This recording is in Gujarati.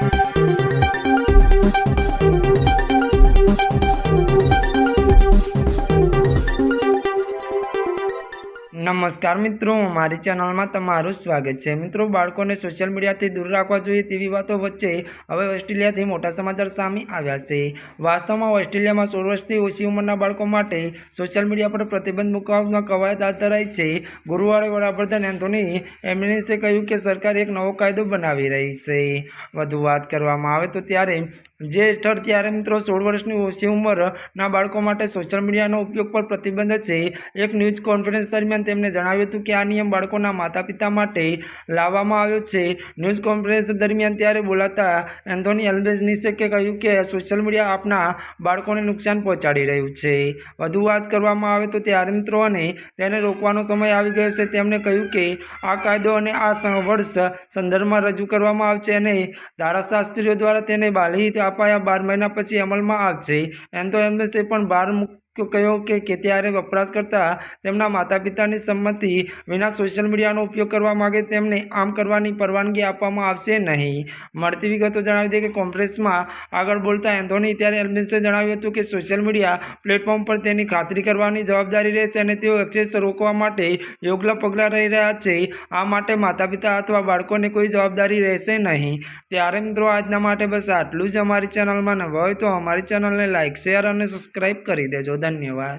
Thank you. નમસ્કાર મિત્રો, મારી ચેનલમાં તમારું સ્વાગત છે. મિત્રો, બાળકોને સોશિયલ મીડિયાથી દૂર રાખવા જોઈએ તેવી વાતો વચ્ચે હવે ઓસ્ટ્રેલિયાથી મોટા સમાચાર સામે આવ્યા છે. વાસ્તવમાં ઓસ્ટ્રેલિયામાં સોળ વર્ષથી ઓછી ઉંમરના બાળકો માટે સોશિયલ મીડિયા પર પ્રતિબંધ મૂકવામાં કવાયત હાથ ધરાઈ છે. ગુરુવારે વડાપ્રધાન એન્થોની એમ્બ્યુલન્સે કહ્યું કે સરકાર એક નવો કાયદો બનાવી રહી છે. વધુ વાત કરવામાં આવે તો ત્યારે જે હેઠળ ત્યારે મિત્રો સોળ વર્ષની ઓછી ઉંમરના બાળકો માટે સોશિયલ મીડિયાનો ઉપયોગ પર પ્રતિબંધ છે. એક ન્યૂઝ કોન્ફરન્સ દરમિયાન તેમણે જણાવ્યું હતું કે આ નિયમ બાળકોના માતા પિતા માટે લાવવામાં આવ્યો છે. ન્યૂઝ કોન્ફરન્સ દરમિયાન ત્યારે બોલાતા એન્થોની એલ્બેઝનીસે કે કહ્યું કે સોશિયલ મીડિયા આપના બાળકોને નુકસાન પહોંચાડી રહ્યું છે. વધુ વાત કરવામાં આવે તો ત્યારે મિત્રો અને તેને રોકવાનો સમય આવી ગયો છે. તેમણે કહ્યું કે આ કાયદો અને આ વર્ષ સંદર્ભમાં રજૂ કરવામાં આવશે અને ધારાશાસ્ત્રીઓ દ્વારા તેને બાલહિત અપાયા બાર મહિના પછી અમલમાં આવશે. એમ તો એમને પણ બાર કહ્યો કે કે ત્યારે વપરાશકર્તા તેમના માતા પિતાની સંમતિ વિના સોશિયલ મીડિયાનો ઉપયોગ કરવા માગે તેમને આમ કરવાની પરવાનગી આપવામાં આવશે નહીં. મળતી વિગતો જણાવી દે કે કોંગ્રેસમાં આગળ બોલતા એન્થોની ત્યારે એલ્બિન્સે જણાવ્યું હતું કે સોશિયલ મીડિયા પ્લેટફોર્મ પર તેની ખાતરી કરવાની જવાબદારી રહેશે અને તેઓ એક્સેસ રોકવા માટે યોગ્ય પગલાં રહી રહ્યા છે. આ માટે માતા પિતા અથવા બાળકોને કોઈ જવાબદારી રહેશે નહીં. ત્યારે મિત્રો આજના માટે બસ આટલું જ. અમારી ચેનલમાં નવા હોય તો અમારી ચેનલને લાઇક શેર અને સબસ્ક્રાઈબ કરી દેજો. ધન્યવાદ